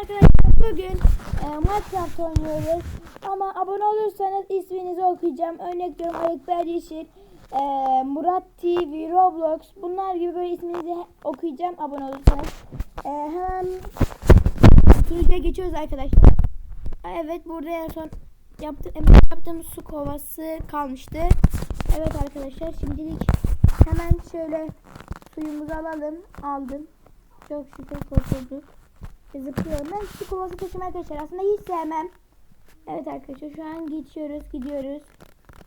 Arkadaşlar bugün e, Minecraft oynuyoruz. Ama abone olursanız isminizi okuyacağım. Örnek veriyorum Ayıkber Yeşil, e, Murat TV, Roblox bunlar gibi böyle isminizi okuyacağım abone olursanız. E, hemen sunucuya geçiyoruz arkadaşlar. Evet burada en son yaptı, emek yaptığımız su kovası kalmıştı. Evet arkadaşlar şimdilik hemen şöyle suyumuzu alalım. Aldım. Çok şükür kurtulduk. Zıplıyorum. Ben su kovası taşımayı arkadaşlar aslında hiç sevmem. Evet arkadaşlar şu an geçiyoruz gidiyoruz.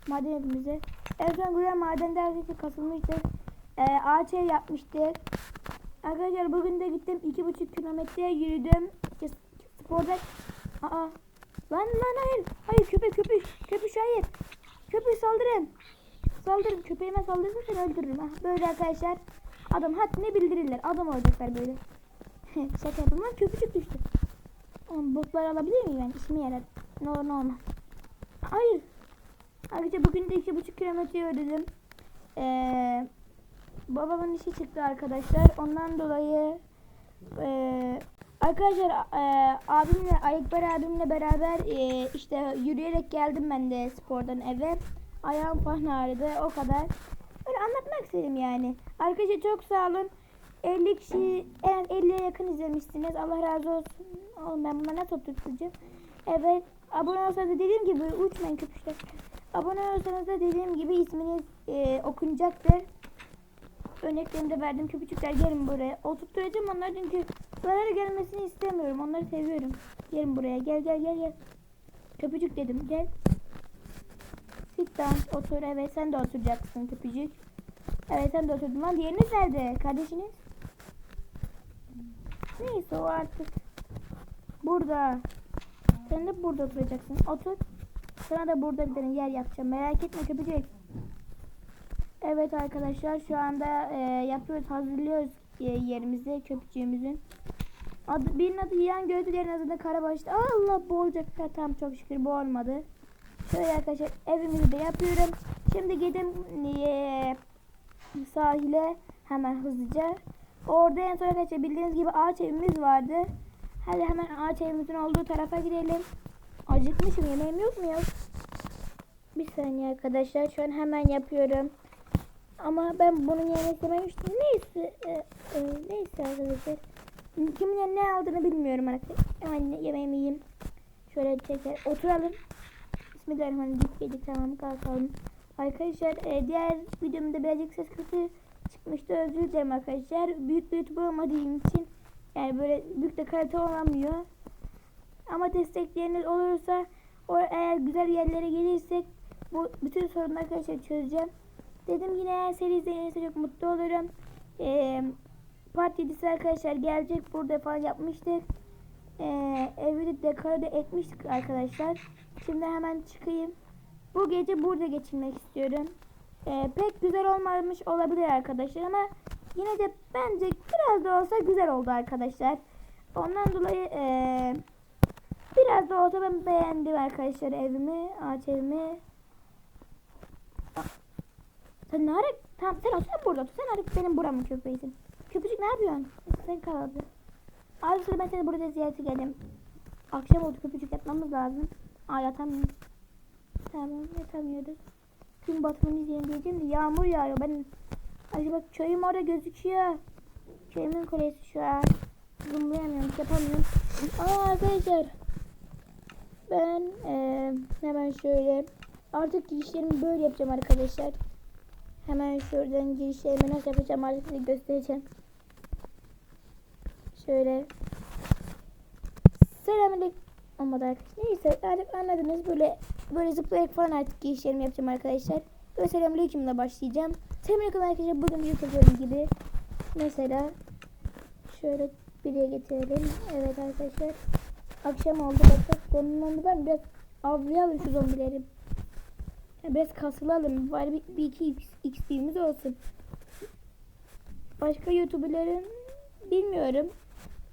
Maden evimize. En son buraya madende arkadaşlar kasılmıştık. Ee, ağaç ev yapmıştık. Arkadaşlar bugün de gittim iki buçuk kilometre yürüdüm. Sporda... Aa. Lan lan hayır. Hayır köpek köpek. Köpek hayır. Köpek saldırın. Saldırın. Köpeğime saldırırsan öldürürüm. Ha, böyle arkadaşlar. Adam haddine bildirirler. Adam olacaklar böyle. Şaka yaptım lan köpücük düştü. Oğlum botları alabilir miyim ben? İşime yarar. Ne olur ne. Hayır. Arkadaşlar bugün de iki buçuk kilometre ödedim. Ee, babamın işi çıktı arkadaşlar. Ondan dolayı ee, arkadaşlar ee, abimle Ayıkbar abimle beraber ee, işte yürüyerek geldim ben de spordan eve. Ayağım falan ağrıdı o kadar. Böyle anlatmak istedim yani. Arkadaşlar çok sağ olun. 50 kişi en 50'ye yakın izlemişsiniz. Allah razı olsun. Oğlum ben bunları nasıl oturtacağım? Evet. Abone olsanız da dediğim gibi uçmayın köpüşler. Abone olsanız da dediğim gibi isminiz e, okunacaktır. Örneklerini de verdim. Köpücükler gelin buraya. Oturtturacağım onları çünkü zarar gelmesini istemiyorum. Onları seviyorum. Gelin buraya. Gel gel gel gel. Köpücük dedim. Gel. Sit down. Otur. Evet sen de oturacaksın köpücük. Evet sen de oturdun lan. Diğeriniz nerede? Kardeşiniz? Neyse o artık. Burada. Sen de burada oturacaksın. Otur. Sana da burada bir yer yapacağım. Merak etme köpecek. Evet arkadaşlar şu anda e, yapıyoruz. Hazırlıyoruz e, yerimizi. Köpücüğümüzün. Adı, birinin adı Yiyen Gözü, diğerinin adı da Karabaş'tı. Allah boğulacak. Tamam çok şükür boğulmadı. Şöyle arkadaşlar evimizi de yapıyorum. Şimdi gidin e, sahile hemen hızlıca. Orada en son arkadaşlar bildiğiniz gibi ağaç evimiz vardı. Hadi hemen ağaç evimizin olduğu tarafa gidelim. Acıkmışım yemeğim yok mu ya? Bir saniye arkadaşlar şu an hemen yapıyorum. Ama ben bunu yemek istememiştim. Neyse, e, e, neyse arkadaşlar. Kimin ne aldığını bilmiyorum arkadaşlar. Hemen yemeğimi yiyeyim. Şöyle çeker. Oturalım. Bismillahirrahmanirrahim. Yedik tamam kalkalım. Arkadaşlar e, diğer videomda birazcık ses kötü çıkmıştı. Özür dilerim arkadaşlar. Büyük bir YouTube olmadığım için yani böyle büyük de kalite olamıyor. Ama destekleriniz olursa o eğer güzel yerlere gelirsek bu bütün sorunları arkadaşlar çözeceğim. Dedim yine eğer seri izlenirse çok mutlu olurum. Ee, part 7'si arkadaşlar gelecek. Burada falan yapmıştık. Ee, evi de dekoru da etmiştik arkadaşlar. Şimdi hemen çıkayım. Bu gece burada geçirmek istiyorum. Ee, pek güzel olmamış olabilir arkadaşlar ama yine de bence biraz da olsa güzel oldu arkadaşlar. Ondan dolayı ee, biraz da olsa ben beğendim arkadaşlar evimi, ağaç evimi. Ah, Sen ne ara? Tamam sen sen burada otur. Sen artık benim buramın köpeğisin. Köpücük ne yapıyorsun? Sen kaldı. Abi sıra ben seni burada ziyarete geldim. Akşam oldu köpücük yatmamız lazım. Aa yatamıyorum. Tamam yatamıyoruz. Gün batımını izleyelim diyeceğim de yağmur yağıyor. Ben acaba köyüm orada gözüküyor. Köyümün kulesi şu an. Zoomlayamıyorum, yapamıyorum. Aa arkadaşlar. Ben eee, hemen şöyle artık girişlerimi böyle yapacağım arkadaşlar. Hemen şuradan girişlerimi nasıl yapacağım artık size göstereceğim. Şöyle. Selamünaleyküm. Olmadı arkadaşlar. Neyse artık anladınız. Böyle böyle zıplayarak falan artık girişlerimi yapacağım arkadaşlar. Ve selamünaleykümle başlayacağım. Selamünaleyküm arkadaşlar. Bugün bir çekiyorum gibi. Mesela şöyle biriye getirelim. Evet arkadaşlar. Akşam oldu bakın. Sonunda ben biraz avlayalım şu zombileri. Ya Biraz kasılalım. Bari bir, bir iki XP'miz olsun. Başka YouTuber'ların bilmiyorum.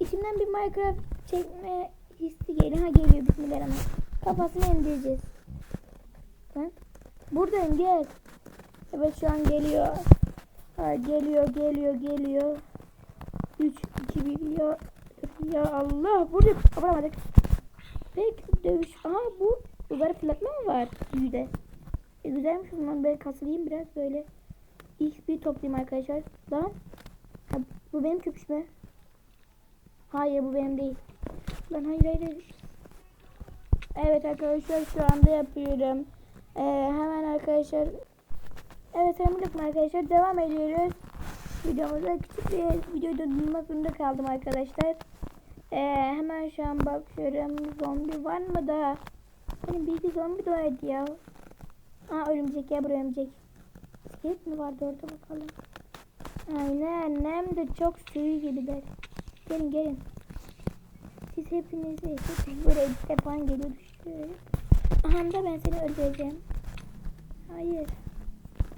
İçimden bir Minecraft çekme hissi geliyor. Ha geliyor bismillahirrahmanirrahim. Kafasını indireceğiz. Lan. Buradayım gel. Evet şu an geliyor. Ha, geliyor geliyor geliyor. 3 2 1 ya. Ya Allah. Vurduk. Vuramadık. Peki dövüş. Aha bu uzarı fırlatma mı var büyüde? E, güzelmiş o zaman ben kasılayım biraz böyle. XP toplayayım arkadaşlar. Lan. Ha, bu benim köpüş? Hayır bu benim değil. Lan hayır hayır hayır. Evet arkadaşlar şu anda yapıyorum. Ee, hemen arkadaşlar. Evet selamünaleyküm arkadaşlar. Devam ediyoruz. Videomuza küçük bir videoyu durdurmak zorunda kaldım arkadaşlar. Ee, hemen şu an bakıyorum. Zombi var mı da? Benim bir iki zombi de vardı ya. Aa örümcek ya buraya örümcek. İskelet mi vardı orada bakalım. Aynen hem de çok sürü gibiler. Gelin gelin. Siz hepiniz buraya bir defa geliyor düşüyor. Da ben seni öldüreceğim. Hayır.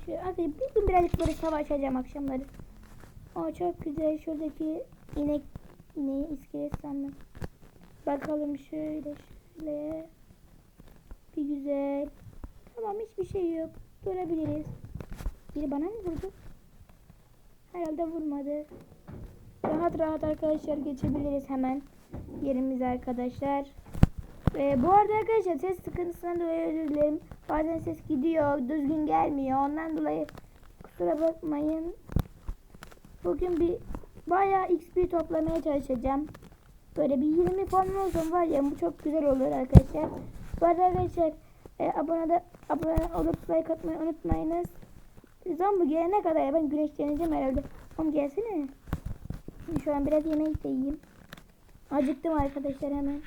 Şu, hadi bir gün birazcık böyle savaşacağım akşamları. O çok güzel şuradaki inek ne iskelet sandım. Bakalım şöyle şöyle. Bir güzel. Tamam hiçbir şey yok. Durabiliriz. Biri bana mı vurdu? Herhalde vurmadı. Rahat rahat arkadaşlar geçebiliriz hemen yerimize arkadaşlar. Ee, bu arada arkadaşlar ses sıkıntısından dolayı özür dilerim. Bazen ses gidiyor, düzgün gelmiyor. Ondan dolayı kusura bakmayın. Bugün bir bayağı XP toplamaya çalışacağım. Böyle bir 20 falan olsun var ya bu çok güzel olur arkadaşlar. Bu arada arkadaşlar e, abone, de, abone olup like atmayı unutmayınız. Zombi gelene kadar ya ben güneşleneceğim herhalde. Oğlum gelsene. Şu an biraz yemek de yiyeyim. Acıktım arkadaşlar hemen.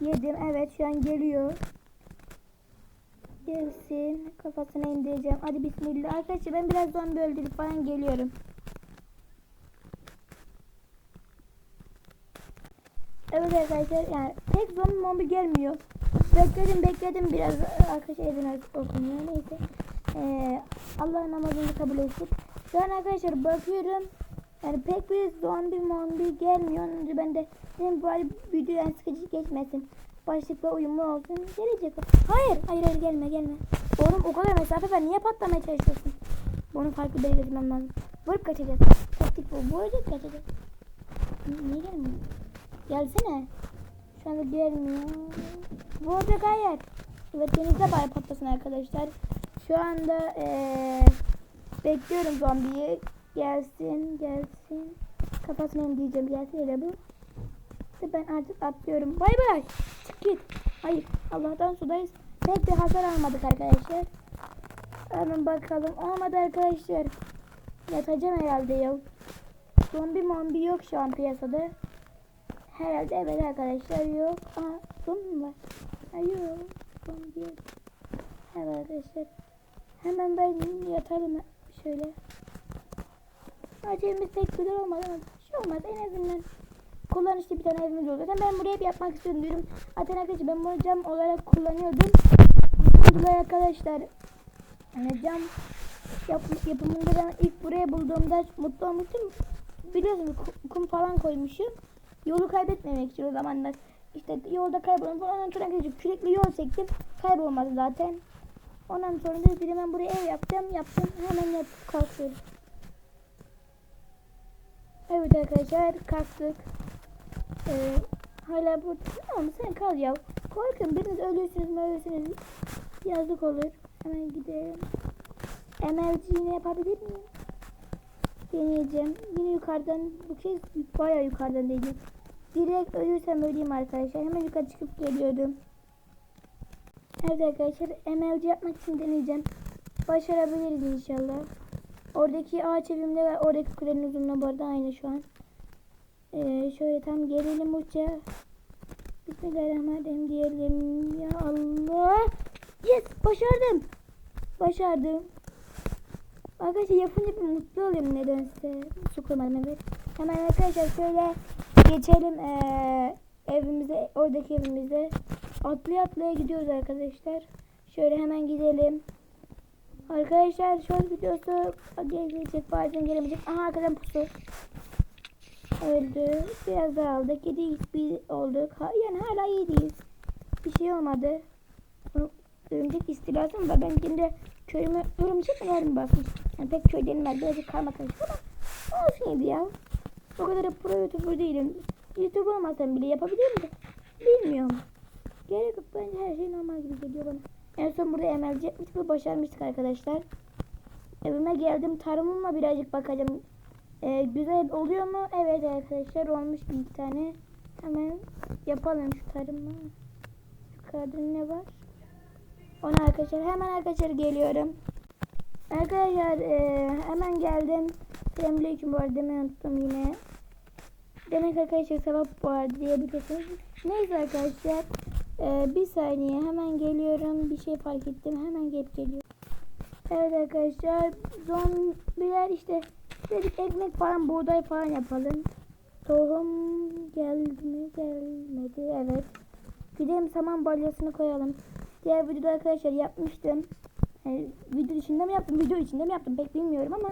Yedim evet şu an geliyor. Gelsin. Kafasına indireceğim. Hadi bismillah. Arkadaşlar ben biraz zombi öldürüp falan geliyorum. Evet arkadaşlar yani pek zombi mombi gelmiyor. Bekledim bekledim biraz arkadaşlar ezin okunuyor neyse. Ee, Allah'ın namazını kabul etsin. Şu an arkadaşlar bakıyorum. Yani pek bir zombi mombi gelmiyor. Onun için ben de dedim bari video yani sıkıcı geçmesin. Başlıkla uyumlu olsun. Gelecek. Hayır hayır hayır gelme gelme. Oğlum o kadar mesafe var. Niye patlamaya çalışıyorsun? Bunu farklı bir yere götürmem lazım. Vurup kaçacağız. Taktik bu. Vuracak kaçacak. Niye gelmiyor? Gelsene. Şu anda gelmiyor. Vuracak hayır. Evet denizde bari patlasın arkadaşlar. Şu anda ee, bekliyorum zombiyi. Gelsin gelsin. Kafasına diyeceğim gelsin hele bu. İşte ben artık atlıyorum. Bay bay. Çık git. Hayır. Allah'tan sudayız. Pek bir hasar almadık arkadaşlar. Hemen bakalım. Olmadı arkadaşlar. Yatacağım herhalde ya. Zombi mombi yok şu an piyasada. Herhalde evet arkadaşlar yok. Aa zombi mi var? Ha. Zombi yok. Evet arkadaşlar. Hemen ben yatarım şöyle. Acemimiz pek güzel olmadı ama olmaz en azından kullanışlı bir tane evimiz oldu. Zaten ben buraya hep yapmak istiyorum diyorum. Zaten arkadaşlar ben bunu cam olarak kullanıyordum. Dolayı arkadaşlar yani cam yap, yapımında ben ilk buraya bulduğumda mutlu olmuştum. Biliyorsunuz kum, falan koymuşum. Yolu kaybetmemek için o zamanlar. İşte yolda kayboldum falan. Ondan sonra arkadaşlar sürekli yol çektim. Kaybolmadı zaten. Ondan sonra da bir hemen buraya ev yapacağım. Yaptım. Hemen yapıp kalkıyorum. Evet arkadaşlar kalktık. Ee, hala bu tamam sen kal ya. Korkun biriniz ölürsünüz mü ölürsünüz. Yazık olur. Hemen gidelim. MLG yine yapabilir miyim? Deneyeceğim. Yine yukarıdan bu kez bayağı yukarıdan değil. Direkt ölürsem öleyim arkadaşlar. Hemen yukarı çıkıp geliyordum. Evet arkadaşlar MLG yapmak için deneyeceğim. Başarabiliriz inşallah. Oradaki ağaç evimde ve oradaki kulenin uzunluğu bu arada aynı şu an. Ee, şöyle tam gelelim uça. Bismillahirrahmanirrahim diyelim. Ya Allah. Yes başardım. Başardım. Arkadaşlar yapınca bir mutlu oluyorum nedense. Su koymadım evet. Hemen arkadaşlar şöyle geçelim ee, evimize, oradaki evimize. Atlaya atlaya gidiyoruz arkadaşlar. Şöyle hemen gidelim. Arkadaşlar short videosu gelecek bazen gelemeyecek. Aha arkadan pusu. Öldü. Biraz daha aldık. 7 XP olduk. Ha, yani hala iyiyiz. Bir şey olmadı. Örümcek istilası mı? Ben şimdi köyümü örümcek mi yarım basmış. Yani pek köy denilmez. Birazcık karma karışık ama olsun iyiydi ya. O kadar da pro youtuber değilim. YouTube olmasam bile yapabilirim de bilmiyorum. Gerek yok bence her şey normal gibi geliyor bana. En son burada emelci yapmıştık ve başarmıştık arkadaşlar. Evime geldim tarımımla birazcık bakacağım. Ee, güzel oluyor mu? Evet arkadaşlar olmuş bir tane. Hemen yapalım şu tarımı. Yukarıda ne var? Ona arkadaşlar hemen arkadaşlar geliyorum. Arkadaşlar e, hemen geldim. Selamünaleyküm bu arada demeyi unuttum yine. Demek arkadaşlar sevap var diyebilirsiniz. Neyse arkadaşlar. E, bir saniye hemen geliyorum. Bir şey fark ettim. Hemen gelip geliyorum. Evet arkadaşlar. Zombiler işte dedik ekmek falan buğday falan yapalım. Tohum geldi mi? Gelmedi. Evet. Gidelim saman balyasını koyalım. Diğer videoda arkadaşlar yapmıştım. Yani video içinde mi yaptım, video içinde mi yaptım pek bilmiyorum ama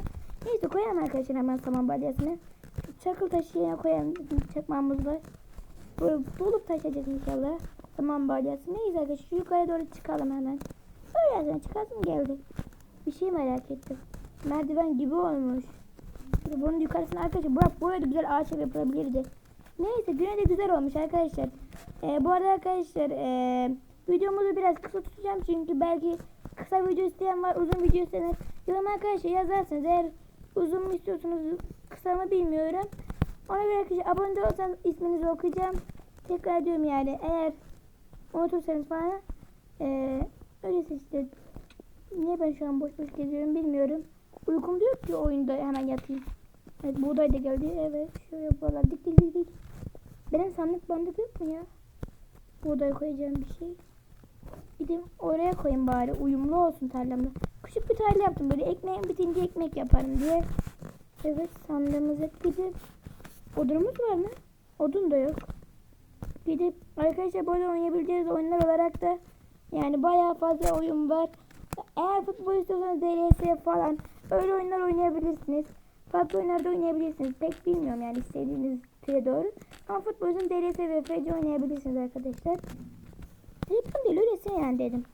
neyse koyalım arkadaşlar hemen saman balyasını. Çakıl taşı koyalım. Çakmağımız var. Bulup taşıyacağız inşallah. Saman balyası. Neyse arkadaşlar şu yukarı doğru çıkalım hemen. Öyle çıkarsın geldi. Bir şey merak ettim. Merdiven gibi olmuş. Şöyle bunun yukarısına arkadaşlar bırak buraya da güzel ağaç yapılabilirdi. Neyse güne de güzel olmuş arkadaşlar. Ee, bu arada arkadaşlar ee, videomuzu biraz kısa tutacağım çünkü belki kısa video isteyen var uzun video isteyen var. Yorum arkadaşlar yazarsınız eğer uzun mu istiyorsunuz kısa mı bilmiyorum. Ona göre arkadaşlar abone olsanız isminizi okuyacağım. Tekrar diyorum yani eğer unutursanız falan ee, öyle işte. Niye ben şu an boş boş geziyorum bilmiyorum. Uykum diyor ki oyunda hemen yatayım. Evet buğday da geldi. Evet şöyle buralar dik dik dik dik. Benim sandık bandık yok mu ya? Buğday koyacağım bir şey. Gideyim oraya koyayım bari uyumlu olsun tarlamda. Küçük bir tarla yaptım böyle ekmeğim bitince ekmek yaparım diye. Evet sandığımıza gidip odunumuz var mı? Odun da yok. Gidip arkadaşlar böyle oynayabileceğiniz oyunlar olarak da yani bayağı fazla oyun var. Eğer futbol istiyorsanız DLS falan öyle oyunlar oynayabilirsiniz. Farklı oyunlarda oynayabilirsiniz. Pek bilmiyorum yani istediğiniz türe doğru. Ama futbol DLS ve FC oynayabilirsiniz arkadaşlar. Reklam değil öylesine yani dedim.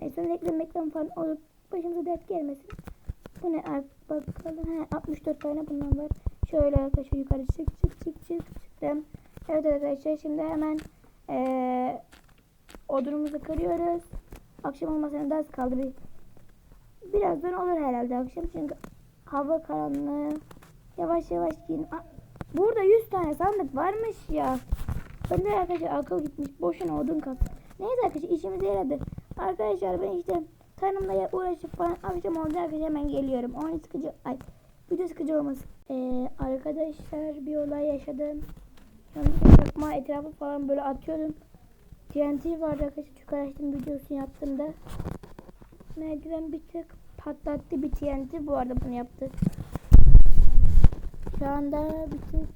E sonra reklam reklam falan olup başımıza dert gelmesin. Bu ne bakalım. He, 64 tane bundan var. Şöyle arkadaşlar yukarı çık çık çık çık çıktım. Evet arkadaşlar şimdi hemen ee, odunumuzu kırıyoruz. Akşam olmasına da az kaldı bir. Birazdan olur herhalde akşam çünkü hava karanlığı. Yavaş yavaş giyin. Aa, Burada 100 tane sandık varmış ya. Ben de arkadaşlar akıl gitmiş. Boşuna odun kastım. Neyse arkadaşlar işimize yaradı. Arkadaşlar ben işte tarımla uğraşıp falan akşam oldu arkadaşlar hemen geliyorum. Onun sıkıcı ay video sıkıcı olmasın. Ee, arkadaşlar bir olay yaşadım. Yanlışlıkla çakma etrafı falan böyle atıyordum. TNT vardı arkadaşlar çok araştırma videosunu yaptığımda. Merdiven bir tık patlattı bir TNT bu arada bunu yaptı. Şu anda bir tık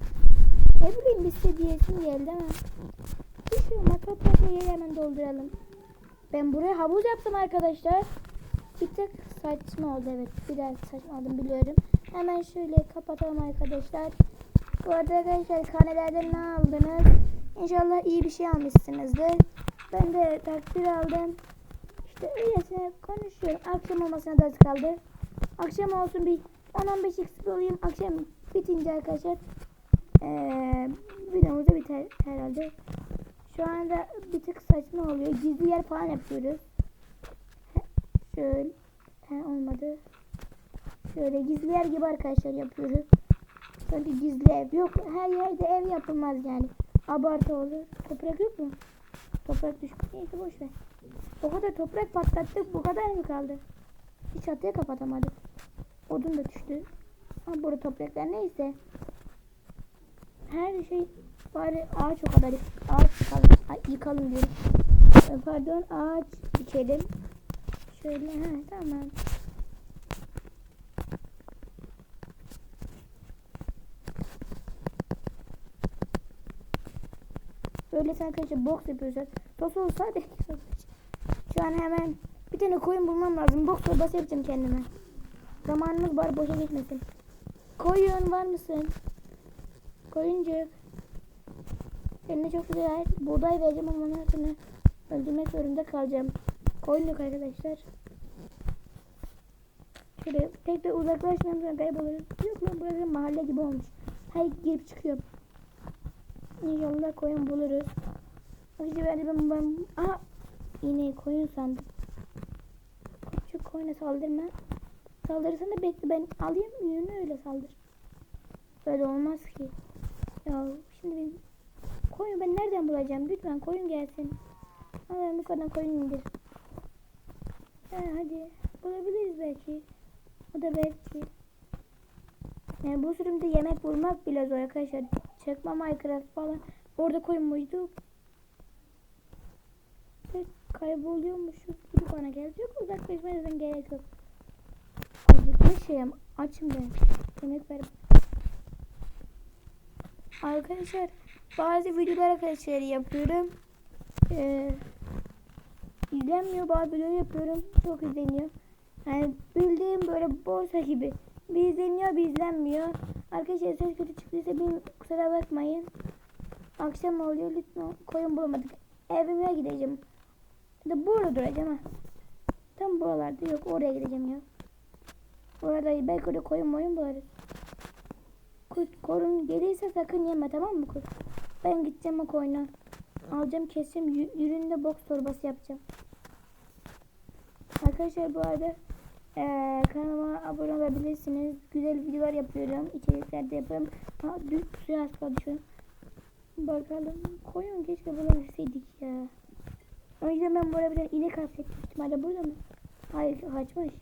ne bileyim bir seviyesi geldi ama bir şey olmaz toprakla yeri hemen dolduralım. Ben buraya havuz yaptım arkadaşlar. Bir tık saçma oldu evet. Biraz saçma oldum biliyorum. Hemen şöyle kapatalım arkadaşlar. Bu arada arkadaşlar karnelerden ne aldınız? İnşallah iyi bir şey almışsınızdır. Ben de takdir aldım. İşte öylesine konuşuyorum. Akşam olmasına az kaldı. Akşam olsun bir 10-15 XP olayım. Akşam bitince arkadaşlar ee, videomuz da biter herhalde. Şu anda bir tık saçma oluyor. Gizli yer falan yapıyoruz. Şöyle. He, olmadı. Şöyle gizli yer gibi arkadaşlar yapıyoruz. Sanki gizli ev yok. Her yerde ev yapılmaz yani. Abartı olur. Toprak yok mu? Toprak düşük. Neyse boş ver. O kadar toprak patlattık. Bu kadar mı kaldı? Hiç çatıya kapatamadık. Odun da düştü. Ha burada topraklar neyse. Her şey bari ağaç o kadar ağaç yıkalım, yıkalım diyorum. Pardon ağaç dikelim. Şöyle ha tamam. Böyle sen arkadaşlar boks yapıyorsun. Sos olsaydı şu an hemen bir tane koyun bulmam lazım. Boks torbası yapacağım kendime. Zamanımız var boşa gitmesin. Koyun var mısın? Koyuncuk. Eline çok güzel buğday vereceğim ama sonra öldürmek zorunda kalacağım. Koyun yok arkadaşlar. Şöyle tek de uzaklaşmayalım sonra kaybolurum. Yok lan burası mahalle gibi olmuş. Hayır girip çıkıyorum. İnşallah koyun buluruz. Hadi ben ben ben. Aha yine koyun sandım. Küçük koyuna saldırma. Saldırırsan da bekle ben alayım yünü öyle saldır. Böyle olmaz ki. Ya şimdi ben koyun ben nereden bulacağım? Lütfen koyun gelsin. Ben bu kadar koyun indir. Ha, hadi bulabiliriz belki. O da belki. Yani bu sürümde yemek bulmak bile zor arkadaşlar. Çekme Minecraft falan. Orada koyun muydu? Ve kayboluyormuşuz gibi bana geldi. Yok uzaklaşmaya zaten gerek yok. Acıkmışım. Açım ben. Yemek ver. Arkadaşlar bazı videolar arkadaşlar yapıyorum. Ee, izlenmiyor bazı videolar yapıyorum. Çok izleniyor. Yani bildiğim böyle borsa gibi. Bir izleniyor bir izlenmiyor. Arkadaşlar ses kötü çıktıysa bin kusura bakmayın. Akşam oluyor lütfen koyun bulamadık. Evime gideceğim. Da burada duracağım ha. Tam buralarda yok oraya gideceğim ya. Orada belki orada koyun moyun bularız. Kurt korun gelirse sakın yeme tamam mı kurt? Ben gideceğim o koyuna. Alacağım keseceğim yü- yüründe boks torbası yapacağım. Arkadaşlar bu arada eee kanalıma abone olabilirsiniz. Güzel videolar yapıyorum. İçerikler de yapıyorum. Ha, dün suya az kaldı. Bakalım. Koyun keşke bulabilseydik ya. O yüzden ben buraya bir inek hapsetmiştim. Hala burada mı? Hayır kaçmış.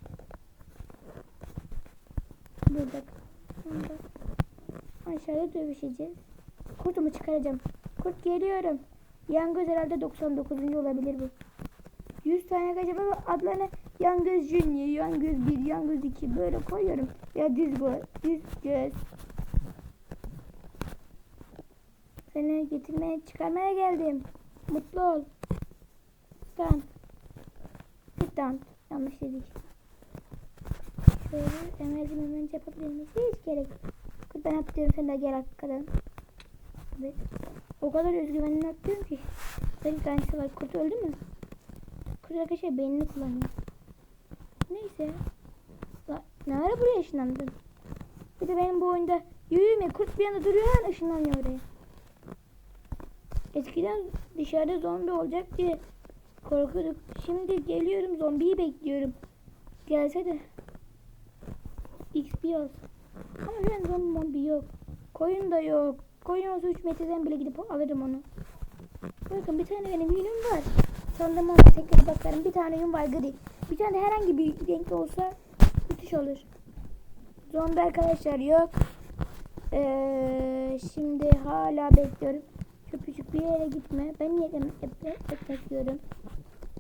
Burada. Burada. Aşağıda dövüşeceğiz. Kurtumu çıkaracağım. Kurt geliyorum. Yangöz herhalde 99. olabilir bu. 100 tane kaçacağım ama adlarını Yangöz Junior, Yangöz 1, Yangöz 2 böyle koyuyorum. Ya düz göz, düz göz. Seni getirmeye, çıkarmaya geldim. Mutlu ol. Sit down. Yanlış dedik. Şöyle emerdim hemen yapabilir miyiz? Hiç gerek ben atlıyorum sen de gel arkadan. Evet. O kadar özgüvenli atlıyorum ki. Benim tanesi var. Kurt öldü mü? Kurt arkadaşlar beynini kullanıyor. Neyse. Ne ara buraya ışınlandın? Bir de benim bu oyunda yürüme kurt bir anda duruyor hemen ışınlanıyor oraya. Eskiden dışarıda zombi olacak diye korkuyorduk. Şimdi geliyorum zombiyi bekliyorum. Gelse de XP olsun. Ama şu an zombi mombi yok. Koyun da yok. Koyun olsa 3 metreden bile gidip alırım onu. Bakın bir tane benim yünüm var. Sandım ona tekrar bakarım. Bir tane yün var gri. Bir tane de herhangi bir renk olsa müthiş olur. Zombi arkadaşlar yok. Ee, şimdi hala bekliyorum. Köpücük bir yere gitme. Ben niye ekmek, yiyorum?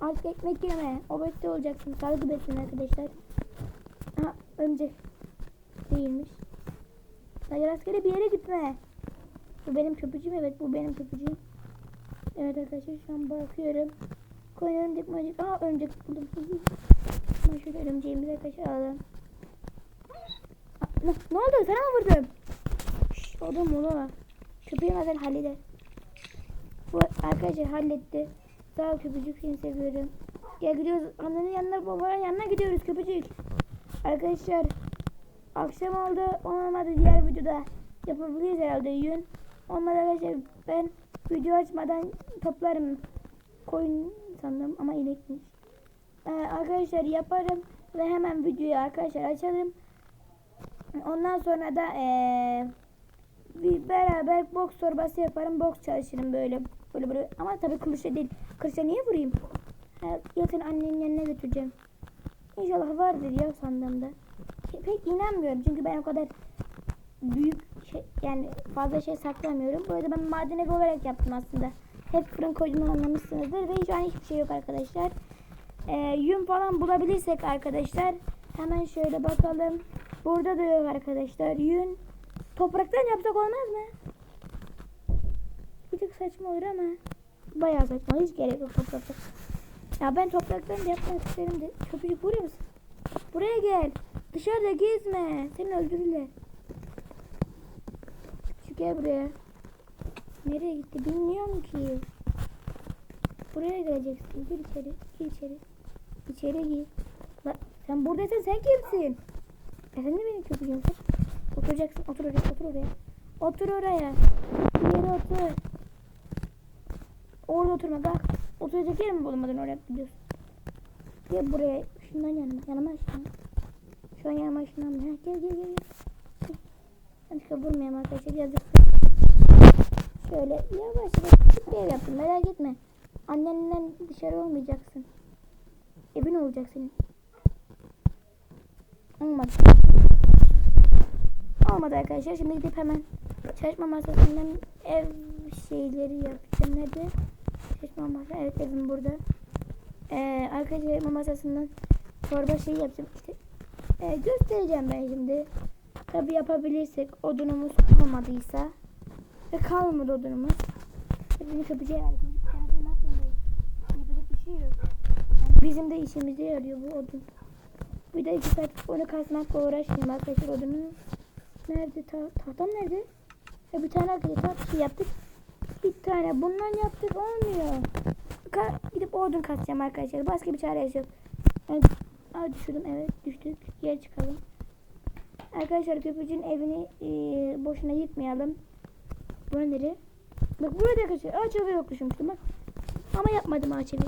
Artık ekmek yeme. Obezite olacaksın. Sağlıklı beslenin arkadaşlar. Aha örümcek. Değilmiş. Hayır askere bir yere gitme. Bu benim köpücüğüm. Evet bu benim köpücüğüm. Evet arkadaşlar şu an bakıyorum. Koyun örümcek mi? Aa örümcek buldum. Ama şöyle alalım. Aa, Ne, ne oldu? Sana mı vurdum? Şşş oğlum oğlum. Köpeğim hemen halleder. Bu arkadaşlar halletti. Sağ ol köpücük seni seviyorum. Gel gidiyoruz. Annenin yanına babanın yanına gidiyoruz köpücük. Arkadaşlar akşam oldu. Olmadı diğer videoda yapabiliriz herhalde yün. Olmadı arkadaşlar ben video açmadan toplarım. Koyun sandım ama inekmiş. Ee, arkadaşlar yaparım ve hemen videoyu arkadaşlar açalım. Ondan sonra da ee, bir beraber boks torbası yaparım. Boks çalışırım böyle. Böyle böyle. Ama tabii kılıçla değil. Kılıçla niye vurayım? Ha, yakın annenin yanına götüreceğim. İnşallah vardır ya sandığımda. Pek inanmıyorum çünkü ben o kadar büyük şey yani fazla şey saklamıyorum. Bu arada ben maden evi olarak yaptım aslında. Hep fırın koyduğumu anlamışsınızdır ve şu an hiçbir şey yok arkadaşlar. Ee, yün falan bulabilirsek arkadaşlar hemen şöyle bakalım. Burada da yok arkadaşlar. Yün topraktan yapsak olmaz mı? Bir tık saçma olur ama bayağı saçma. Hiç gerek yok topraktan. Ya ben topraktan da yapmak isterim de. Köpücük buraya mısın? Buraya gel. Dışarıda gezme. Seni öldürürler. Şu gel buraya. Nereye gitti bilmiyorum ki. Buraya geleceksin. Gir içeri. Gir içeri. İçeri gir. La, sen buradaysan sen kimsin? E sen de benim köpüğümsün. Oturacaksın. Otur oraya. Otur oraya. Otur oraya. Bir yere otur. Orada oturma bak. Oturacak yer mi bulamadın oraya gidiyorsun. Gel buraya. Şundan yanıma. Yanıma şundan. Şu an yanıma şundan. Ha, gel gel gel. gel. Yanlışlıkla vurmayayım arkadaşlar. Yazık. Şöyle yavaş yavaş ev yaptım. Merak etme. Annenden dışarı olmayacaksın. Evin olacak senin. Olmadı. Olmadı arkadaşlar. Şimdi gidip hemen çalışma masasından ev şeyleri yapacağım. Nerede? Çalışma masası. Evet evim burada. Ee, arkadaşlar çalışma masasından torba şeyi yapacağım. İşte, ee, göstereceğim ben şimdi. Tabi yapabilirsek odunumuz kalmadıysa ve kalmadı odunumuz. Tabii kapıcı herhalde. Yardım aklımdayım. Yapacak bir şey yok. Yani bizim de işimize yarıyor bu odun. Bir de iki saat onu kasmakla uğraşmayayım arkadaşlar odunu. Nerede? Ta tahtam nerede? Ya bir tane arkadaşlar şey yaptık. Bir tane bundan yaptık olmuyor. Ka gidip odun kasacağım arkadaşlar. Başka bir çare yok. Evet. Aa, düşürdüm evet düştük. Geri çıkalım. Arkadaşlar köpücün evini e, boşuna yıkmayalım. Bu nereye? Bak burada arkadaşlar ağaç evi yok düşünmüştüm bak. Ama yapmadım ağaç evi.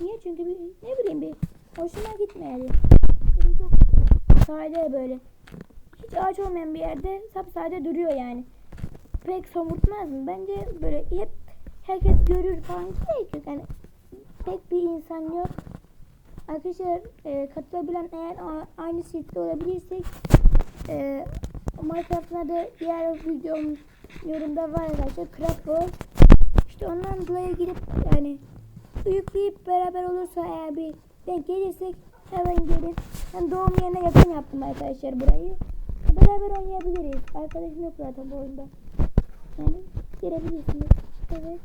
Niye? Çünkü bir, ne bileyim bir hoşuma gitmedi. Benim sade böyle. Hiç ağaç olmayan bir yerde sapsade duruyor yani. Pek somurtmaz mı? Bence böyle hep herkes görür falan gerek yok. Yani pek bir insan yok. Arkadaşlar e, katılabilen eğer aynı sitede olabilirsek e, Minecraft'ın da diğer videom yorumda var arkadaşlar. World. İşte ondan dolayı girip yani yükleyip beraber olursa eğer bir denk gelirsek hemen gelin. Ben doğum yerine yakın yaptım arkadaşlar burayı. Beraber oynayabiliriz. Arkadaşım yok zaten bu oyunda. Yani gelebilirsiniz. Evet.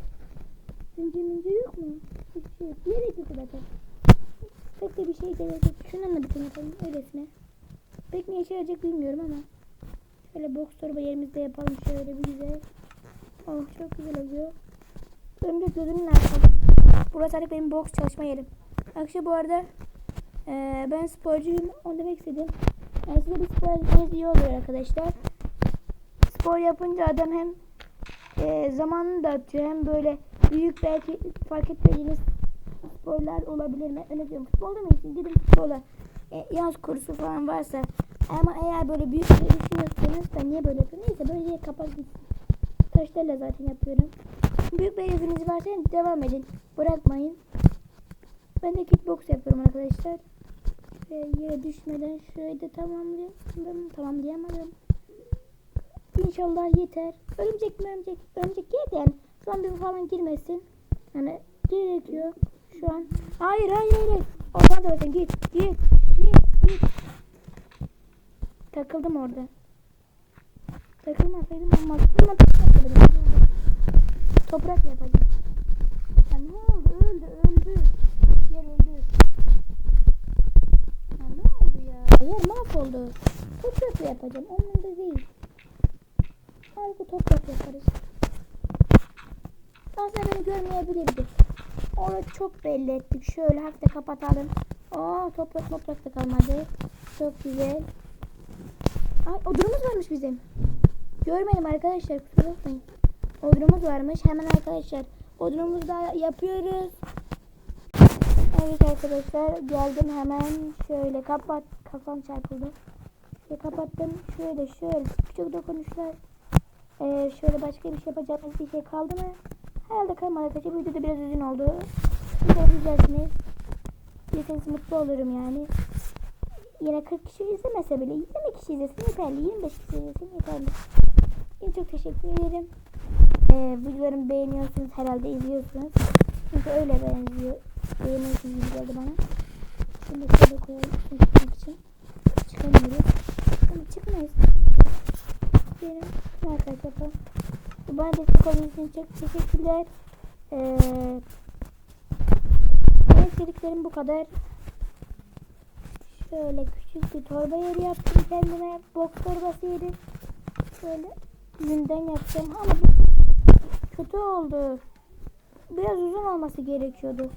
Zincir mincir yok mu? Hiçbir şey yok. Gerek yok zaten. Pek de bir şey gerek yok. Şundan da bir öylesine. Pek ne işe yarayacak bilmiyorum ama. Şöyle box torba yerimizde yapalım şöyle bir güzel. Oh çok güzel oluyor. Örümcek gözünün arkası. Burası artık benim box çalışma yerim. Akşam bu arada eee, ben sporcuyum. Onu demek istedim. Yani size bir spor yapmanız iyi olur arkadaşlar. Spor yapınca adam hem eee zamanını da atıyor hem böyle büyük belki fark etmediğiniz sporlar olabilir mi? Öyle diyorum. Futbolda mı? Gidin futbola. E, yaz kursu falan varsa ama eğer böyle büyük bir şey düşünüyorsanız ben niye böyle yapıyorum? Neyse böyle kapat gitsin. Taşlarla zaten yapıyorum. Büyük bir hedefiniz varsa devam edin. Bırakmayın. Ben de kickbox yapıyorum arkadaşlar. Ve yere düşmeden şöyle de tamamlayamadım. Tamamlayamadım. İnşallah yeter. Örümcek mi örümcek? Örümcek yer yani. Zombi falan girmesin. Yani gerekiyor şu an. Hayır hayır hayır. Oradan da bakın git git git git. Takıldım orada. Takılmasaydım olmaz. Ama toprak yapabilirim. Toprak yapacağım. Ya ne oldu? Öldü öldü. Yer öldü. Ya ne oldu ya? Yer mahvoldu. Toprak yapacağım. Onun da değil. Harika toprak yaparız. Aslında beni görmeyebilirdi. Orada çok belli ettik. Şöyle hafif kapatalım. Aa toprak toprak da kalmadı. Çok güzel. Ay odunumuz varmış bizim. Görmedim arkadaşlar kusura bakmayın. Odunumuz varmış. Hemen arkadaşlar odunumuzu da yapıyoruz. Evet arkadaşlar geldim hemen şöyle kapat kafam çarpıldı. Şöyle kapattım. Şöyle şöyle küçük dokunuşlar. Ee, şöyle başka bir şey yapacağımız bir şey kaldı mı? Herhalde kalmadı arkadaşlar. Bu videoda biraz uzun oldu. De izlersiniz. İzleseniz mutlu olurum yani. Yine 40 kişi izlemese bile 20 kişi izlesin yeterli. 25 kişi izlesin yeterli. En çok teşekkür ederim. Ee, videolarımı beğeniyorsunuz herhalde izliyorsunuz. Çünkü öyle benziyor. Beğeniyorsunuz gibi geldi bana. Şimdi şöyle koyalım. Çıkmak için. Çıkamıyoruz. Ama çıkmayız. Diyelim. Arkadaşlar yapalım. Bana destek olduğunuz için çok teşekkürler. Ee, benim bu kadar. Şöyle küçük bir torba yeri yaptım kendime. Box torbası yeri. Şöyle yünden yapacağım ama kötü oldu. Biraz uzun olması gerekiyordu.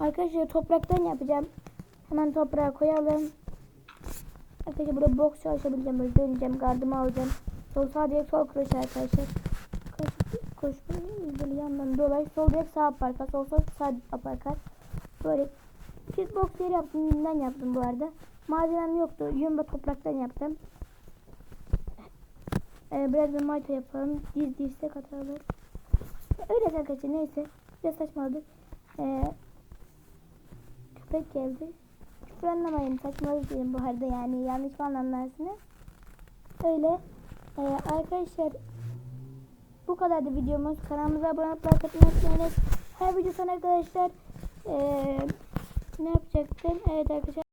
Arkadaşlar topraktan yapacağım. Hemen toprağa koyalım. Arkadaşlar burada box çalışabileceğim. Böyle döneceğim. Gardımı alacağım. Sol sağ direkt sol kroşe arkadaşlar. koşma. Böyle yandan dolay. Sol direkt sağ aparkat. Sol sol sağ aparkat. Böyle kickbox yeri yaptım. Yünden yaptım bu arada. Malzemem yoktu. Yün ve topraktan yaptım. Ee, biraz da mayta yapalım. Diz dirsek atalım. Öyle arkadaşlar neyse. Biraz saçmaladık. Ee, köpek geldi. Küfür anlamayın. Saçmalık diyelim bu arada yani. Yanlış mı anlamlarsınız? Öyle. Ee, arkadaşlar bu kadardı videomuz. Kanalımıza abone olup like atmayı. Her video sonra arkadaşlar ee, ne yapacaktım? Evet arkadaşlar